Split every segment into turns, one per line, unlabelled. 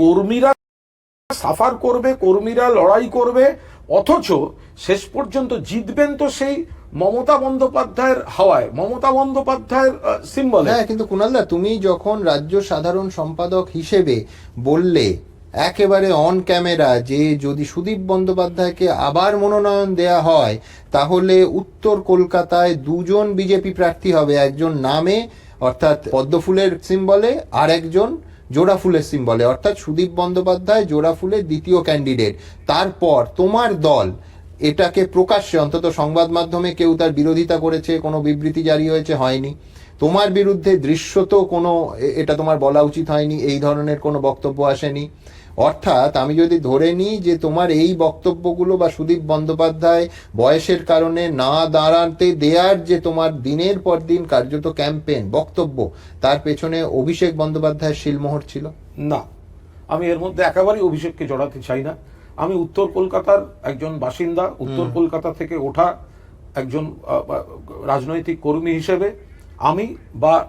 কর্মীরা সাফার করবে, কর্মীরা লড়াই করবে, অথচ শেষ পর্যন্ত জিতবেন তো সেই মমতা বন্দ্যোপাধ্যায়ের হাওয়ায়, মমতা বন্দ্যোপাধ্যায়ের সিম্বল।
হ্যাঁ কিন্তু কুণালদা, তুমি যখন রাজ্য সাধারণ সম্পাদক হিসেবে বললে, একেবারে অন ক্যামেরা যে যদি সুদীপ বন্দ্যোপাধ্যায়কে আবার মনোনয়ন দেয়া হয়, তাহলে উত্তর কলকাতায় দুজন বিজেপি প্রার্থী হবে, একজন নামে, অর্থাৎ পদ্মফুলের সিম্বলে, আর একজন জোড়া ফুলের সিম্বলে অর্থাৎ সুদীপ বন্দ্যোপাধ্যায় জোড়া ফুলের দ্বিতীয় ক্যান্ডিডেট তারপর তোমার দল, এটাকে প্রকাশ্যে, অন্তত সংবাদ মাধ্যমে কেউ তার বিরোধিতা করেছে, কোনো বিবৃতি জারি হয়েছে, হয়নি। তোমার বিরুদ্ধে দৃশ্যত কোনো এটা তোমার বলা উচিত হয়নি, এই ধরনের কোনো বক্তব্য আসেনি। অর্থাৎ আমি যদি ধরে নিই যে তোমার এই বক্তব্যগুলো বা সুদীপ বন্দ্যোপাধ্যায় বয়সের কারণে না দাঁড়াতে দেয়ার যে তোমার দিনের পর দিন কার্যত ক্যাম্পেন বক্তব্য তার পেছনে অভিষেক বন্দ্যোপাধ্যায়ের শিলমোহর ছিল?
না। আমি এর মধ্যে একেবারেই অভিষেককে জড়াতে চাই না। আমি উত্তর কলকাতার একজন বাসিন্দা উত্তর কলকাতা থেকে ওঠা একজন রাজনৈতিক কর্মী হিসেবে আমি বা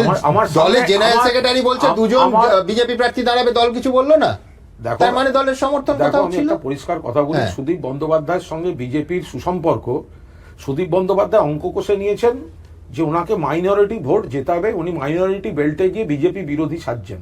আমার-
দলের জেনারেল সেক্রেটারি বলছে দুজন বিজেপি প্রার্থী দাঁড়াবে দল কিছু বলল না?
দেখো
তার মানে দলের সমর্থন কোথাও ছিল?
পরিষ্কার কথা বলি।
হ্যাঁ।
সুদীপ বন্দ্যোপাধ্যায়ের সঙ্গে বিজেপির সুসম্পর্ক সুদীপ বন্দ্যোপাধ্যায় অঙ্ক কষে নিয়েছেন যে ওনাকে মাইনরিটি ভোট জেতাবে উনি মাইনরিটি বেল্টে গিয়ে বিজেপি বিরোধী সাজছেন।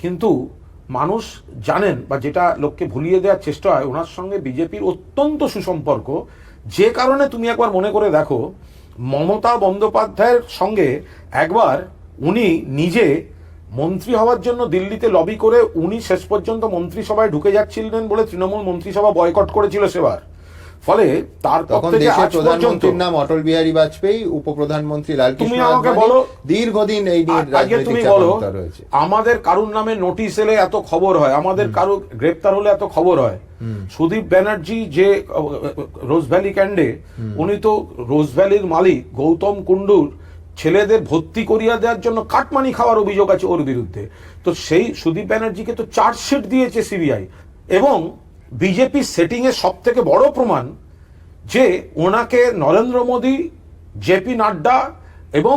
কিন্তু মানুষ জানেন বা যেটা লোককে ভুলিয়ে দেওয়ার চেষ্টা হয় ওনার সঙ্গে বিজেপির অত্যন্ত সুসম্পর্ক। যে কারণে তুমি একবার মনে করে দেখো মমতা বন্দ্যোপাধ্যায়ের সঙ্গে একবার উনি নিজে মন্ত্রী হওয়ার জন্য দিল্লিতে লবি করে উনি শেষ পর্যন্ত মন্ত্রিসভায় ঢুকে যাচ্ছিলেন বলে তৃণমূল মন্ত্রিসভা বয়কট করেছিল সেবার। ফলে তার
তখন দেশের প্রধানমন্ত্রীর নাম অটল বিহারী বাজপেয়ী উপপ্রধানমন্ত্রী লালকৃষ্ণ
তুমি আমাকে বলো,
দীর্ঘদিন এই নিয়ে
তুমি বলো আমাদের কারুর নামে নোটিশ এলে এত খবর হয় আমাদের কারু গ্রেপ্তার হলে এত খবর হয়। সুদীপ ব্যানার্জি যে রোজ ভ্যালি ক্যান্ডে উনি তো রোজ ভ্যালির মালিক গৌতম কুন্ডুর ছেলেদের ভর্তি করিয়া দেওয়ার জন্য কাটমানি খাওয়ার অভিযোগ আছে ওর বিরুদ্ধে। তো সেই সুদীপ ব্যানার্জিকে তো চার্জশিট দিয়েছে সিবিআই। এবং বিজেপি সেটিং এর সব থেকে বড় প্রমাণ যে ওনাকে নরেন্দ্র মোদী জেপি নাড্ডা এবং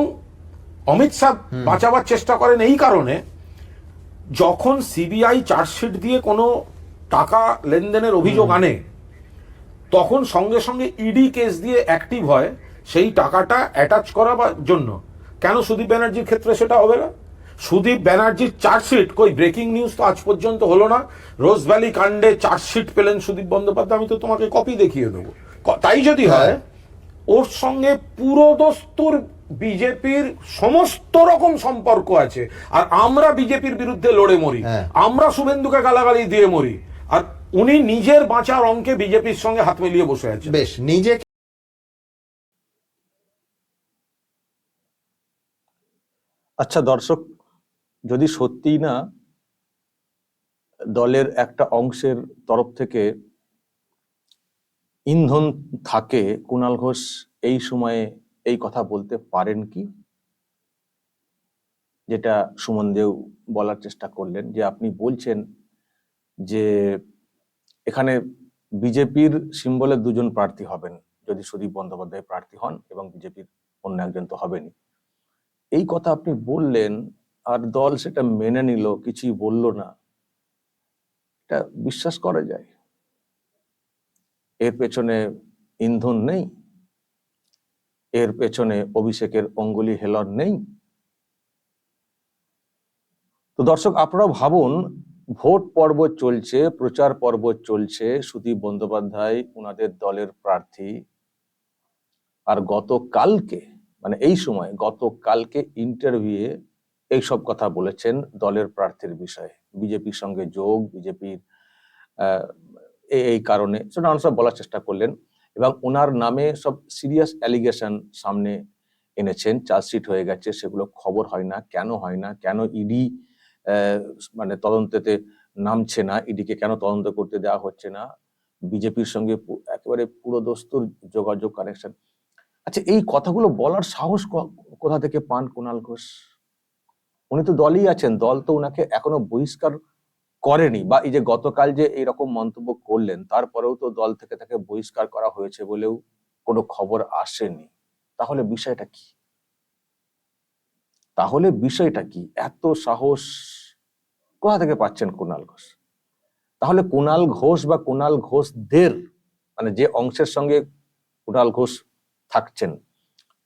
অমিত শাহ বাঁচাবার চেষ্টা করেন এই কারণে যখন সিবিআই চার্জশিট দিয়ে কোনো টাকা লেনদেনের অভিযোগ আনে তখন সঙ্গে সঙ্গে ইডি কেস দিয়ে অ্যাক্টিভ হয়। সেই টাকাটা অ্যাটাচ করাবার জন্য। কেন সুদীপ ব্যানার্জির ক্ষেত্রে সেটা হবে না? সুদীপ ব্যানার্জির চার্জশিট কই ব্রেকিং নিউজ তো আজ পর্যন্ত হলো না। রোজ ভ্যালি কাণ্ডে চার্জশিট পেলেন সুদীপ বন্দ্যোপাধ্যায় আমি তো তোমাকে কপি দেখিয়ে দেবো। তাই যদি হয়। ওর সঙ্গে পুরোদস্তুর বিজেপির সমস্ত রকম সম্পর্ক আছে। আর আমরা বিজেপির বিরুদ্ধে লড়ে মরি।
হ্যাঁ।
আমরা শুভেন্দুকে গালাগালি দিয়ে মরি। আর উনি নিজের বাঁচার অঙ্কে বিজেপির সঙ্গে হাত মিলিয়ে বসে আছেন।
বেশ নিজে
আচ্ছা দর্শক, যদি সত্যিই না, দলের একটা অংশের তরফ থেকে ইন্ধন থাকে কুণাল ঘোষ এই সময়ে এই কথা বলতে পারেন কি? যেটা সুমন দেও বলার চেষ্টা করলেন, যে আপনি বলছেন যে এখানে বিজেপির সিম্বলে দুজন প্রার্থী হবেন, যদি সুদীপ বন্দ্যোপাধ্যায় প্রার্থী হন এবং বিজেপির অন্য একজন তো হবেনই। এই কথা আপনি বললেন আর দল সেটা মেনে নিল, কিছুই বলল না। এটা বিশ্বাস করা যায়। এর পেছনে ইন্ধন নেই। এর পেছনে অভিষেকের অঙ্গুলি হেলন নেই। তো দর্শক আপনারা ভাবুন, ভোট পর্ব চলছে, প্রচার পর্ব চলছে, সুদীপ বন্দ্যোপাধ্যায় ওনাদের দলের প্রার্থী। আর গতকালকে মানে এই সময় গতকালকে ইন্টারভিউয়ে এইসব কথা বলেছেন দলের প্রার্থীর বিষয়ে। বিজেপির সঙ্গে যোগ, বিজেপির এই কারণে সেটা সব বলার চেষ্টা করলেন এবং ওনার নামে সব সিরিয়াস অ্যালিগেশন সামনে এনেছেন। চার্জশিট হয়ে গেছে, সেগুলো খবর হয় না। কেন হয় না? কেন ইডি মানে তদন্তেতে নামছে না? ইডিকে কেন তদন্ত করতে দেওয়া হচ্ছে না? বিজেপির সঙ্গে একেবারে পুরো দস্তুর যোগাযোগ কানেকশন আচ্ছা এই কথাগুলো বলার সাহস কোথা থেকে পান কুণাল ঘোষ? উনি তো দলই আছেন, দল তো উনাকে এখনও বহিষ্কার করেনি বা এই যে গতকাল যে এইরকম মন্তব্য করলেন, তারপরেও তো দল থেকে তাকে বহিষ্কার করা হয়েছে বলেও কোনো খবর আসেনি। তাহলে বিষয়টা কি? তাহলে বিষয়টা কি? এত সাহস কোথা থেকে পাচ্ছেন কুণাল ঘোষ? তাহলে কুণাল ঘোষ বা কুণাল ঘোষদের মানে যে অংশের সঙ্গে কুণাল ঘোষ থাকছেন।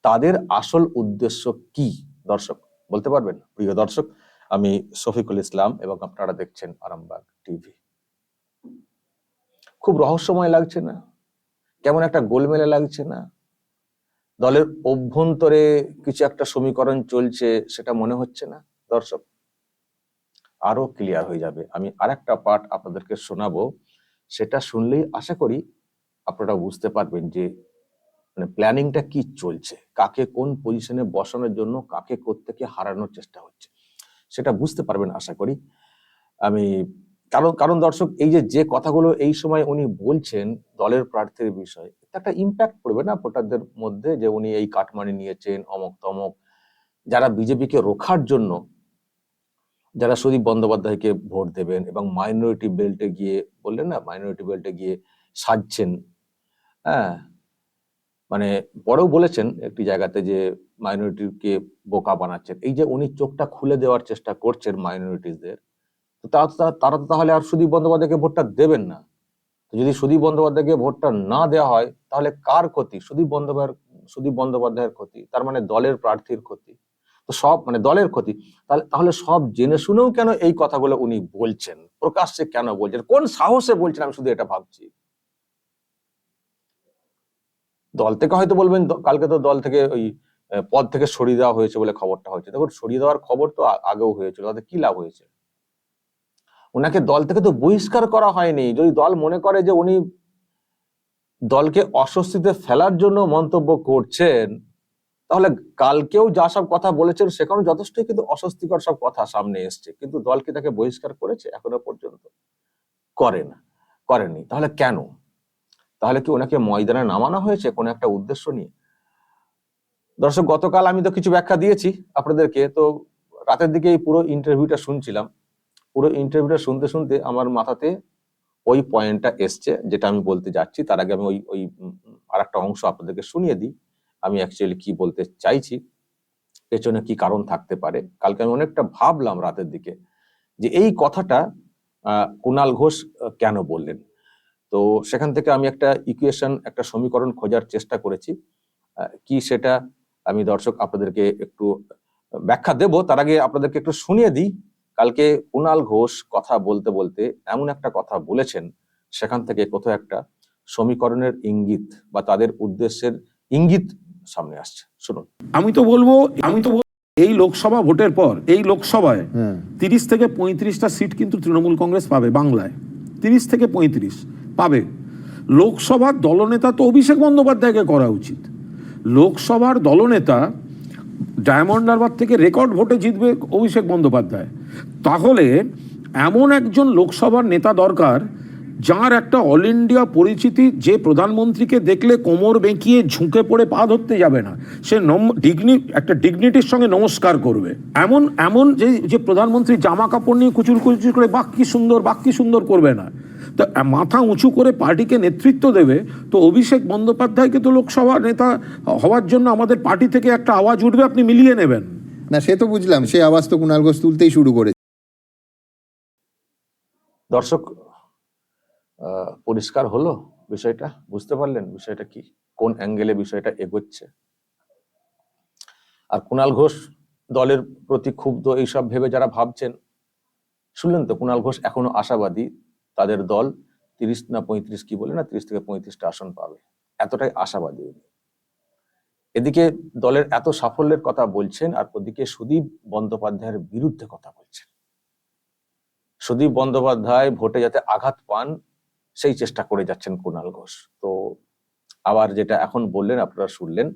তাদের আসল উদ্দেশ্য কি, দর্শক? বলতে পারবেন? প্রিয় দর্শক, আমি শফিকুল ইসলাম এবং আপনারা দেখছেন আরামবাগ টিভি। খুব রহস্যময় লাগছে না? কেমন একটা গোলমেলে লাগছে না? দলের অভ্যন্তরে কিছু একটা সমীকরণ চলছে, সেটা মনে হচ্ছে না? দর্শক, আরও ক্লিয়ার হয়ে যাবে। আমি আর একটা পার্ট আপনাদেরকে শোনাবো। সেটা শুনলেই আশা করি আপনারা বুঝতে পারবেন যে মানে প্ল্যানিংটা কি চলছে? কাকে কোন পজিশনে বসানোর জন্য কাকে কোত্থেকে হারানোর চেষ্টা হচ্ছে? সেটা বুঝতে পারবেন, আশা করি। আমি কারণ কারণ দর্শক, এই যে যে কথাগুলো এই সময় উনি বলছেন দলের প্রার্থীর বিষয়ে একটা ইম্প্যাক্ট পড়বে না ভোটারদের মধ্যে যে উনি এই কাটমানি নিয়েছেন, অমক তমক। যারা বিজেপিকে রোখার জন্য, যারা সুদীপ বন্দ্যোপাধ্যায়কে ভোট দেবেন এবং মাইনরিটি বেল্টে গিয়ে বললেন না মাইনরিটি বেল্টে গিয়ে সাজছেন হ্যাঁ মানে পরেও বলেছেন একটি জায়গাতে যে মাইনরিটিকে বোকা বানাচ্ছেন। এই যে উনি চোখটা খুলে দেওয়ার চেষ্টা করছেন মাইনরিটিসদের তো তারা তো তাহলে আর সুদীপ বন্দ্যোপাধ্যায়কে ভোটটা দেবেন না। তো যদি সুদীপ বন্দ্যোপাধ্যায়কে ভোটটা না দেওয়া হয়, তাহলে কার ক্ষতি? সুদীপ বন্দ্যোপাধ্যায়ের সুদীপ বন্দ্যোপাধ্যায়ের ক্ষতি, তার মানে দলের প্রার্থীর ক্ষতি। তো সব মানে দলের ক্ষতি। তাহলে তাহলে সব জেনে শুনেও কেন এই কথাগুলো উনি বলছেন? প্রকাশ্যে কেন বলছেন? কোন সাহসে বলছেন? আমি শুধু এটা ভাবছি। দল থেকে হয়তো বলবেন কালকে তো দল থেকে ওই পদ থেকে সরিয়ে দেওয়া হয়েছে বলে খবরটা হয়েছে। দেখুন, সরিয়ে দেওয়ার খবর তো আগেও হয়েছিল, তাতে কি লাভ হয়েছে? ওনাকে দল থেকে তো বহিষ্কার করা হয়নি। যদি দল মনে করে যে উনি দলকে অস্বস্তিতে ফেলার জন্য মন্তব্য করছেন, তাহলে কালকেও যা সব কথা বলেছেন সেখানে যথেষ্টই কিন্তু অস্বস্তিকর সব কথা সামনে এসছে। কিন্তু দল কি তাকে বহিষ্কার করেছে? এখনও পর্যন্ত করে না, করেনি। তাহলে কেন? তাহলে কি ওনাকে ময়দানে নামানো হয়েছে কোনো একটা উদ্দেশ্য নিয়ে? দর্শক, গতকাল আমি তো কিছু ব্যাখ্যা দিয়েছি আপনাদেরকে, তো রাতের দিকে এই পুরো ইন্টারভিউটা শুনছিলাম। পুরো ইন্টারভিউটা শুনতে শুনতে আমার মাথাতে ওই পয়েন্টটা এসছে, যেটা আমি বলতে যাচ্ছি। তার আগে আমি ওই ওই আর একটা অংশ আপনাদেরকে শুনিয়ে দিই। আমি অ্যাকচুয়ালি কি বলতে চাইছি, পেছনে কি কারণ থাকতে পারে? কালকে আমি অনেকটা ভাবলাম রাতের দিকে যে এই কথাটা কুণাল ঘোষ কেন বললেন? তো সেখান থেকে আমি একটা ইকুয়েশন একটা সমীকরণ খোঁজার চেষ্টা করেছি। কি সেটা আমি দর্শক আপনাদেরকে একটু ব্যাখ্যা দেব। তার আগে আপনাদেরকে একটু শুনিয়ে দিই। কালকে কুণাল ঘোষ কথা বলতে বলতে এমন একটা কথা বলেছেন সেখান থেকে কোথাও একটা সমীকরণের ইঙ্গিত বা তাদের উদ্দেশ্যের ইঙ্গিত সামনে আসছে। শুনুন।
আমি তো বলব আমি তো বলব, এই লোকসভা ভোটের পর এই লোকসভায় তিরিশ থেকে পঁয়ত্রিশটা সিট কিন্তু তৃণমূল কংগ্রেস পাবে বাংলায়। তিরিশ থেকে পঁয়ত্রিশ। পাবে। লোকসভার দলনেতা তো অভিষেক বন্দ্যোপাধ্যায়কে করা উচিত। লোকসভার দলনেতা ডায়মন্ড হারবার থেকে রেকর্ড ভোটে জিতবে অভিষেক বন্দ্যোপাধ্যায়। তাহলে এমন একজন লোকসভার নেতা দরকার, যার একটা অল ইন্ডিয়া পরিচিতি যে প্রধানমন্ত্রীকে দেখলে কোমর বেঁকিয়ে ঝুঁকে পড়ে পা ধরতে যাবে না, সে নম, ডিগনি, একটা ডিগনিটির সঙ্গে নমস্কার করবে। এমন এমন যে যে প্রধানমন্ত্রী জামা কাপড় নিয়ে কুচুর কুচুর করে বাক কি সুন্দর বাক কি সুন্দর করবে না। তো মাথা উঁচু করে পার্টিকে নেতৃত্ব দেবে তো অভিষেক বন্দ্যোপাধ্যায়কে তো লোকসভা নেতা হওয়ার জন্য আমাদের পার্টি থেকে একটা আওয়াজ উঠবে আপনি মিলিয়ে নেবেন।
না সে তো বুঝলাম সে আওয়াজ তো কুণাল ঘোষ তুলতেই শুরু করে।
দর্শক আহ, পরিষ্কার হলো বিষয়টা? বুঝতে পারলেন বিষয়টা কি? কোন অ্যাঙ্গেলে বিষয়টা এগোচ্ছে? আর কুণাল ঘোষ দলের প্রতি ক্ষুব্ধ এইসব ভেবে যারা ভাবছেন শুনলেন তো কুণাল ঘোষ এখনও আশাবাদী তাদের দল তিরিশ না পঁয়ত্রিশ কি বলে না, তিরিশ থেকে পঁয়ত্রিশটা আসন পাবে। এতটাই আশাবাদী উনি। এদিকে দলের এত সাফল্যের কথা বলছেন আর ওদিকে সুদীপ বন্দ্যোপাধ্যায়ের বিরুদ্ধে কথা বলছেন। সুদীপ বন্দ্যোপাধ্যায় ভোটে যাতে আঘাত পান, সেই চেষ্টা করে যাচ্ছেন কুণাল ঘোষ। তো আবার যেটা এখন বললেন, আপনারা শুনলেন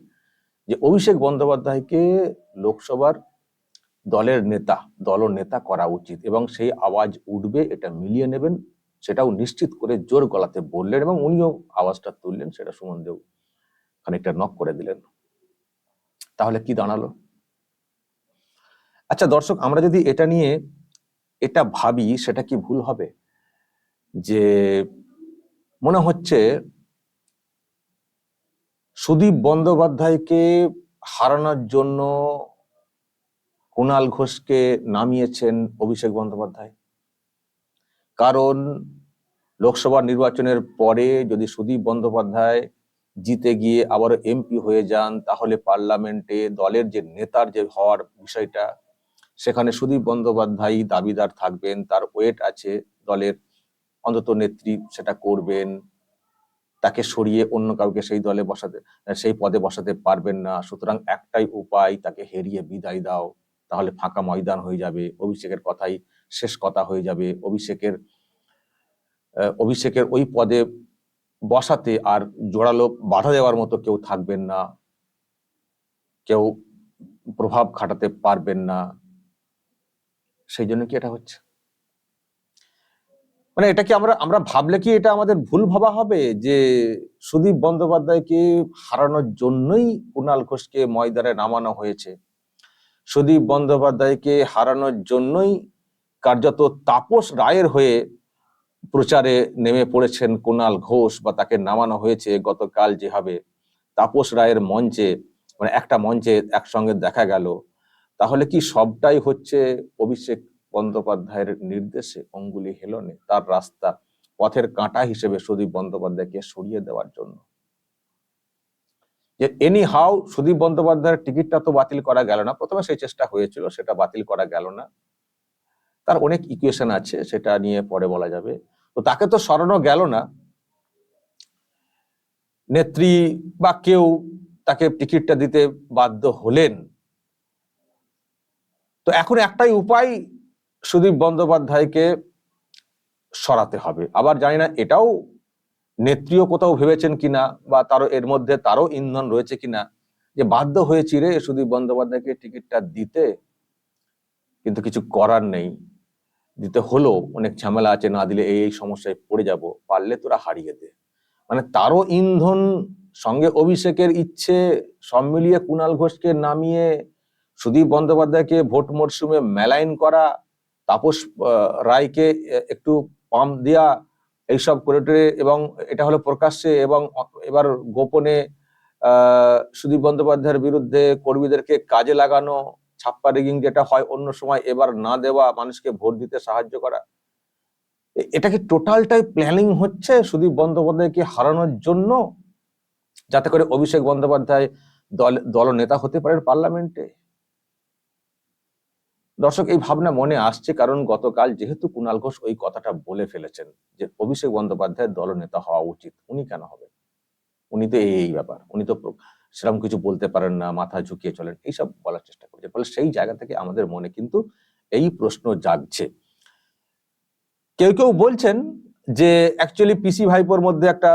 যে অভিষেক বন্দ্যোপাধ্যায়কে লোকসভার দলের নেতা, দলনেতা করা উচিত এবং সেই আওয়াজ উঠবে, এটা মিলিয়ে নেবেন সেটাও নিশ্চিত করে জোর গলাতে বললেন এবং উনিও আওয়াজটা তুললেন, সেটা সুমন দেব খানিকটা নক করে দিলেন। তাহলে কি দাঁড়াল? আচ্ছা দর্শক, আমরা যদি এটা নিয়ে এটা ভাবি, সেটা কি ভুল হবে? যে মনে হচ্ছে সুদীপ বন্দ্যোপাধ্যায়কে হারানোর জন্য কুণাল ঘোষকে নামিয়েছেন অভিষেক বন্দ্যোপাধ্যায়। কারণ লোকসভা নির্বাচনের পরে যদি সুদীপ বন্দ্যোপাধ্যায় জিতে গিয়ে আবারও এমপি হয়ে যান, তাহলে পার্লামেন্টে দলের যে নেতার যে হওয়ার বিষয়টা, সেখানে সুদীপ বন্দ্যোপাধ্যায় দাবিদার থাকবেন, তার ওয়েট আছে দলের অন্তত নেত্রী সেটা করবেন। তাকে সরিয়ে অন্য কাউকে সেই দলে বসাতে, সেই পদে বসাতে পারবেন না। সুতরাং একটাই উপায়, তাকে হেরিয়ে বিদায় দাও, তাহলে ফাঁকা ময়দান হয়ে যাবে। অভিষেকের কথাই শেষ কথা হয়ে যাবে। অভিষেকের অভিষেকের ওই পদে বসাতে আর জোরালো বাধা দেওয়ার মতো কেউ থাকবেন না। কেউ প্রভাব খাটাতে পারবেন না। সেই জন্য কি এটা হচ্ছে? মানে এটা কি আমরা আমরা ভাবলে কি এটা আমাদের ভুল ভাবা হবে যে সুদীপ বন্দ্যোপাধ্যায়কে হারানোর জন্যই কুণাল ঘোষকে ময়দানে নামানো হয়েছে? সুদীপ বন্দ্যোপাধ্যায়কে হারানোর জন্যই কার্যত তাপস রায়ের হয়ে প্রচারে নেমে পড়েছেন কুণাল ঘোষ বা তাকে নামানো হয়েছে গতকাল যেভাবে তাপস রায়ের মঞ্চে মানে একটা মঞ্চে একসঙ্গে দেখা গেল। তাহলে কি সবটাই হচ্ছে অভিষেক বন্দ্যোপাধ্যায়ের নির্দেশে? অঙ্গুলি হেলনে, তার রাস্তা, পথের কাঁটা হিসেবে সুদীপ বন্দ্যোপাধ্যায়কে সরিয়ে দেওয়ার জন্য। যে এনি হাউ সুদীপ বন্দ্যোপাধ্যায়ের টিকিটটা তো বাতিল করা গেল না। প্রথমে সেই চেষ্টা হয়েছিল, সেটা বাতিল করা গেল না। তার অনেক ইকুয়েশন আছে, সেটা নিয়ে পরে বলা যাবে। তো তাকে তো সরানো গেল না। নেত্রী বা কেউ তাকে টিকিটটা দিতে বাধ্য হলেন। তো এখন একটাই উপায় সুদীপ বন্দ্যোপাধ্যায়কে সরাতে হবে। আবার জানি না, এটাও নেত্রীও কোথাও ভেবেছেন কিনা বা তারও, এর মধ্যে তারও ইন্ধন রয়েছে কিনা যে বাধ্য হয়েছি রে সুদীপ বন্দ্যোপাধ্যায়কে টিকিটটা দিতে, কিন্তু কিছু করার নেই। দিতে হলো অনেক ঝামেলা আছে, না দিলে এই এই সমস্যায় পড়ে যাব, পারলে তোরা হারিয়ে দে। মানে তারও ইন্ধন, সঙ্গে অভিষেকের ইচ্ছে, সব মিলিয়ে কুণাল ঘোষকে নামিয়ে সুদীপ বন্দ্যোপাধ্যায়কে ভোট মরশুমে মেলাইন করা, তাপস রায়কে একটু পাম্প দেয়া, এইসব করে এবং এটা হলো প্রকাশ্যে এবং এবার গোপনে সুদীপ বন্দ্যোপাধ্যায়ের বিরুদ্ধে কর্মীদেরকে কাজে লাগানো ছাপ্পা রিগিং যেটা হয় অন্য সময় এবার না দেওয়া, মানুষকে ভোট দিতে সাহায্য করা। এটা কি টোটালটাই প্ল্যানিং হচ্ছে সুদীপ বন্দ্যোপাধ্যায়কে হারানোর জন্য? যাতে করে অভিষেক বন্দ্যোপাধ্যায় দল দল নেতা হতে পারেন পার্লামেন্টে দর্শক, এই ভাবনা মনে আসছে কারণ গতকাল যেহেতু কুণাল ঘোষ ওই কথাটা বলে ফেলেছেন যে অভিষেক বন্দ্যোপাধ্যায় দলনেতা হওয়া উচিত। উনি কেন হবে উনি তো এই ব্যাপার। উনি তো সেরকম কিছু বলতে পারেন না, মাথা ঝুঁকিয়ে চলেন, এইসব বলার চেষ্টা করছে ফলে সেই জায়গা থেকে আমাদের মনে কিন্তু এই প্রশ্ন জাগছে। কেউ কেউ বলছেন যে অ্যাকচুয়ালি পিসি ভাইপোর মধ্যে একটা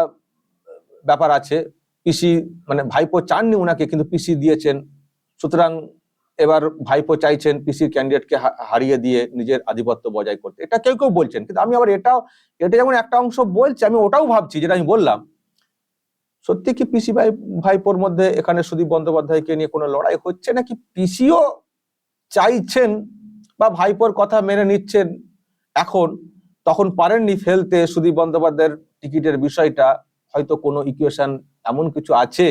ব্যাপার আছে। পিসি মানে ভাইপো চাননি ওনাকে কিন্তু পিসি দিয়েছেন। সুতরাং এবার ভাইপো চাইছেন পিসির ক্যান্ডিডেটকে হারিয়ে দিয়ে নিজের আধিপত্য বজায় করতে। এটা কেউ কেউ বলছেন, কিন্তু আমি আবার এটাও, এটা যেমন একটা অংশ বলছে, আমি ওটাও ভাবছি, যেটা আমি বললাম। সত্যি কি পিসি ভাই, ভাইপোর মধ্যে এখানে সুদীপ বন্দ্যোপাধ্যায়কে নিয়ে কোনো লড়াই হচ্ছে নাকি? পিসিও চাইছেন বা ভাইপোর কথা মেনে নিচ্ছেন এখন, তখন পারেননি ফেলতে সুদীপ বন্দ্যোপাধ্যায়ের টিকিটের বিষয়টা। হয়তো কোনো ইকুয়েশন এমন কিছু আছে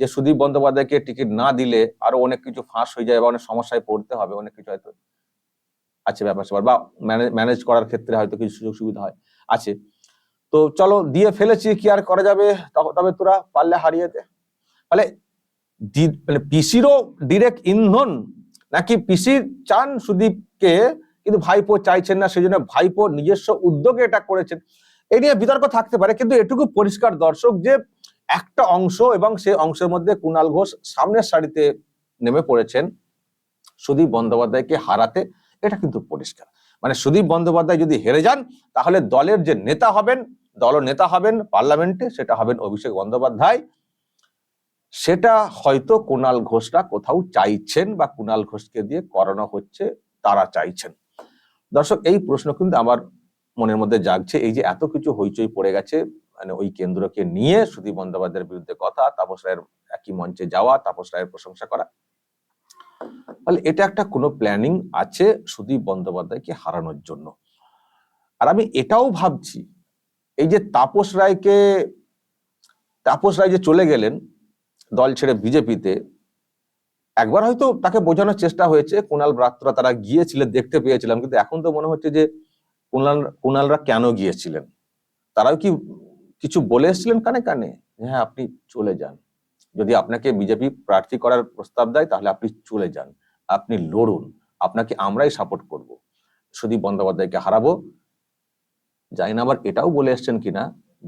যে সুদীপ বন্দ্যোপাধ্যায়কে টিকিট না দিলে আরও অনেক কিছু ফাঁস হয়ে যায় বা অনেক সমস্যায় পড়তে হবে, অনেক কিছু হয়তো আছে ব্যাপার স্যাপার বা ম্যানেজ করার ক্ষেত্রে হয়তো কিছু সুযোগ সুবিধা হয়, আছে। তো চলো দিয়ে ফেলেছি, কি আর করা যাবে? তবে তোরা পারলে হারিয়ে দে। দি- মানে পিসিরও ডিরেক্ট ইন্ধন, নাকি পিসি চান সুদীপকে কিন্তু ভাইপো চাইছেন না সেই জন্য ভাইপো নিজস্ব উদ্যোগে এটা করেছেন। এই নিয়ে বিতর্ক থাকতে পারে, কিন্তু এটুকু পরিষ্কার দর্শক যে একটা অংশ এবং সেই অংশের মধ্যে কুণাল ঘোষ সামনের সারিতে নেমে পড়েছেন সুদীপ বন্দ্যোপাধ্যায়কে হারাতে, এটা কিন্তু পরিষ্কার। মানে সুদীপ বন্দ্যোপাধ্যায় যদি হেরে যান, তাহলে দলের যে নেতা হবেন দল নেতা হবেন, পার্লামেন্টে সেটা হবেন অভিষেক বন্দ্যোপাধ্যায়। সেটা হয়তো কুণাল ঘোষরা কোথাও চাইছেন বা কুণাল ঘোষকে দিয়ে করানো হচ্ছে, তারা চাইছেন। দর্শক, এই প্রশ্ন কিন্তু আমার মনের মধ্যে জাগছে, এই যে এত কিছু হইচই পড়ে গেছে মানে ওই কেন্দ্রকে নিয়ে সুদীপ বন্দ্যোপাধ্যায়ের বিরুদ্ধে কথা, তাপস রায়ের একই মঞ্চে যাওয়া, তাপস রায়ের প্রশংসা করা। তাহলে এটা একটা কোনো প্ল্যানিং আছে সুদীপ বন্দ্যোপাধ্যায়কে হারানোর জন্য। আর আমি এটাও ভাবছি এই যে তাপস রায়কে, তাপস রায় যে চলে গেলেন দল ছেড়ে বিজেপিতে, একবার হয়তো তাকে বোঝানোর চেষ্টা হয়েছে। কুণাল ব্রাত্রা তারা গিয়েছিলেন, দেখতে পেয়েছিলাম। কিন্তু এখন তো মনে হচ্ছে যে কুণাল কুণালরা কেন গিয়েছিলেন? তারাও কি কিছু বলে এসেছিলেন কানে কানে? হ্যাঁ আপনি চলে যান। যদি আপনাকে বিজেপি প্রার্থী করার প্রস্তাব দেয়, তাহলে আপনি চলে যান। আপনি লড়ুন। আপনাকে আমরাই সাপোর্ট করব। সুদীপ বন্দ্যোপাধ্যায়কে হারাবো। জানি না আবার এটাও বলে এসছেন কিনা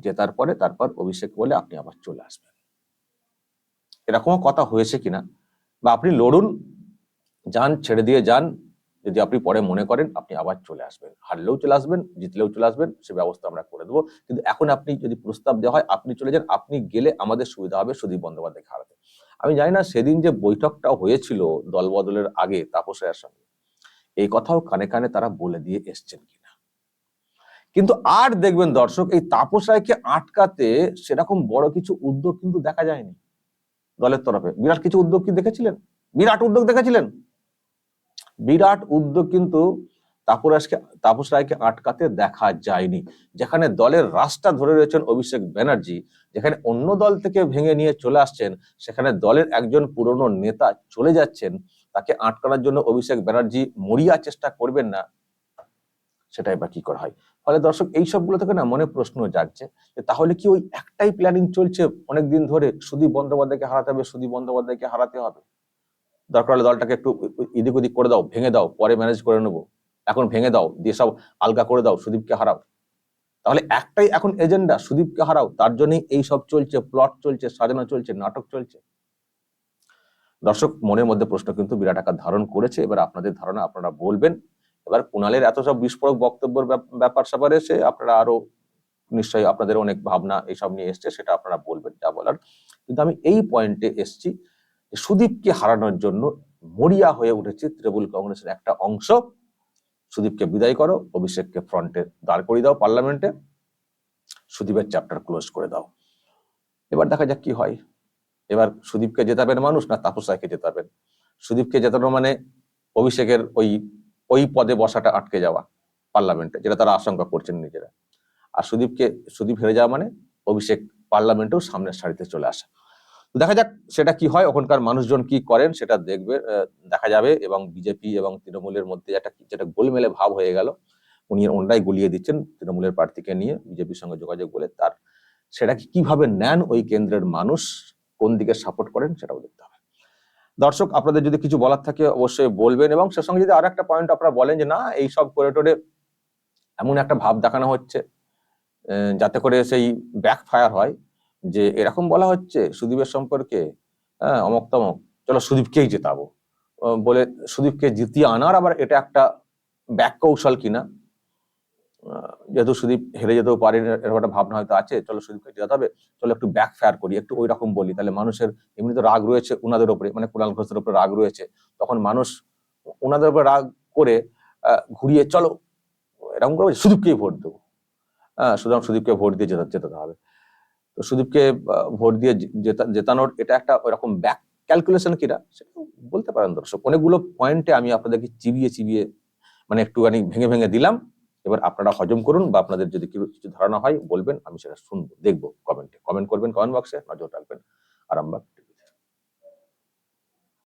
জেতার পরে তারপর অভিষেক বলে আপনি আবার চলে আসবেন। এরকমও কথা হয়েছে কিনা? বা আপনি লড়ুন, যান, ছেড়ে দিয়ে যান, যদি আপনি পরে মনে করেন, আপনি আবার চলে আসবেন। হারলেও চলে আসবেন, জিতলেও চলে আসবেন, সে ব্যবস্থা আমরা করে দেবো। কিন্তু এখন আপনি যদি প্রস্তাব দেওয়া হয়, আপনি চলে যান, আপনি গেলে আমাদের সুবিধা হবে সুদীপ বন্দ্যোপাধ্যায়কে হারাতে। আমি জানি না সেদিন যে বৈঠকটা হয়েছিল দলবদলের আগে তাপস রায়ের সঙ্গে, এই কথাও কানে কানে তারা বলে দিয়ে এসছেন কিনা। কিন্তু আর দেখবেন দর্শক, এই তাপস রায়কে আটকাতে সেরকম বড় কিছু উদ্যোগ কিন্তু দেখা যায়নি দলের তরফে। বিরাট কিছু উদ্যোগ কি দেখেছিলেন? বিরাট উদ্যোগ দেখেছিলেন? বিরাট উদ্যোগ কিন্তু তাপরাজকে তাপস রায়কে আটকাতে দেখা যায়নি, যেখানে দলের রাস্তা ধরে রয়েছেন অভিষেক ব্যানার্জি, যেখানে অন্য দল থেকে ভেঙে নিয়ে চলে আসছেন, সেখানে দলের একজন পুরনো নেতা চলে যাচ্ছেন, তাকে আটকানোর জন্য অভিষেক ব্যানার্জি মরিয়া চেষ্টা করবেন না, সেটাই বা কি করা হয়? ফলে দর্শক, এই সবগুলো থেকে না মনে প্রশ্ন জাগছে যে তাহলে কি ওই একটাই প্ল্যানিং চলছে অনেক দিন ধরে সুদীপ বন্দ্যোপাধ্যায়কে হারাতে হবে, সুদীপ বন্দ্যোপাধ্যায়কে হারাতে হবে? দরকার হলে দলটাকে একটু এদিক ওদিক করে দাও, ভেঙে দাও, পরে ম্যানেজ করে নেব। এখন ভেঙে দাও, দিয়ে সব আলগা করে দাও, সুদীপকে হারাও। তাহলে একটাই এখন এজেন্ডা সুদীপকে হারাও, তার জন্যই এই সব চলছে প্লট চলছে, সাজানো চলছে, নাটক চলছে। দর্শক, মনের মধ্যে প্রশ্ন কিন্তু বিরাট আকার ধারণ করেছে। এবার আপনাদের ধারণা আপনারা বলবেন। এবার কুণালের এত সব বিস্ফোরক বক্তব্যের ব্যাপ- ব্যাপার স্যাপার এসে আপনারা আরও নিশ্চয়ই আপনাদের অনেক ভাবনা এইসব নিয়ে এসছে, সেটা আপনারা বলবেন যা বলার। কিন্তু আমি এই পয়েন্টে এসছি সুদীপকে হারানোর জন্য মরিয়া হয়ে উঠেছে তৃণমূল কংগ্রেসের একটা অংশ। সুদীপকে বিদায় করো, অভিষেককে ফ্রন্টে দাঁড় করিয়ে দাও পার্লামেন্টে সুদীপের চ্যাপ্টার ক্লোজ করে দাও। এবার দেখা যাক কি হয়। এবার সুদীপকে জেতাবেন মানুষ না তাপস রায়কে জেতাবেন? সুদীপকে জেতানো মানে অভিষেকের ওই ওই পদে বসাটা আটকে যাওয়া পার্লামেন্টে, যেটা তারা আশঙ্কা করছেন নিজেরা। আর সুদীপকে, সুদীপ হেরে যাওয়া মানে অভিষেক পার্লামেন্টেও সামনের সারিতে চলে আসা। দেখা যাক সেটা কি হয়, ওখানকার মানুষজন কি করেন সেটা দেখবে দেখা যাবে এবং বিজেপি এবং তৃণমূলের মধ্যে একটা যেটা গোলমেলে ভাব হয়ে গেল, উনি ওনারাই গুলিয়ে দিচ্ছেন তৃণমূলের প্রার্থীকে নিয়ে বিজেপির সঙ্গে যোগাযোগ বলে। তার সেটা কি, কীভাবে নেন ওই কেন্দ্রের মানুষ, কোন দিকে সাপোর্ট করেন সেটাও দেখতে হবে। দর্শক, আপনাদের যদি কিছু বলার থাকে অবশ্যই বলবেন এবং সে সঙ্গে যদি আর একটা পয়েন্ট আপনারা বলেন যে, না, এই সব করিডোরে এমন একটা ভাব দেখানো হচ্ছে যাতে করে সেই ব্যাক ফায়ার হয়, যে এরকম বলা হচ্ছে সুদীপের সম্পর্কে হ্যাঁ অমক তমক চলো সুদীপকেই জেতাবো। বলে সুদীপকে জিতিয়ে আনার আবার এটা একটা ব্যাক কৌশল কিনা? যেহেতু সুদীপ হেরে যেতেও পারে এরকম একটা ভাবনা হয়তো আছে, চলো সুদীপকে জেতাতে হবে, চলো একটু ব্যাক ফায়ার করি, একটু ওই রকম বলি। তাহলে মানুষের এমনি তো রাগ রয়েছে উনাদের উপরে মানে কুণাল ঘোষের উপরে রাগ রয়েছে। তখন মানুষ ওনাদের উপরে রাগ করে ঘুরিয়ে চলো, এরকম করে সুদীপকেই ভোট দেবো। হ্যাঁ সুতরাং সুদীপকে ভোট দিয়ে জেতা জেতাতে হবে। তো সুদীপকে ভোট দিয়ে জেতা- জেতানোর এটা একটা ওরকম ব্যাক ক্যালকুলেশন কিনা সেটা বলতে পারেন দর্শক। অনেকগুলো পয়েন্টে আমি আপনাদেরকে চিবিয়ে চিবিয়ে মানে একটুখানি ভেঙে ভেঙে দিলাম। এবার আপনারা হজম করুন বা আপনাদের যদি কিছু ধারণা হয় বলবেন, আমি সেটা শুনব, দেখব কমেন্টে কমেন্ট করবেন কমেন্ট বক্সে নজর রাখবেন। আরামবাগ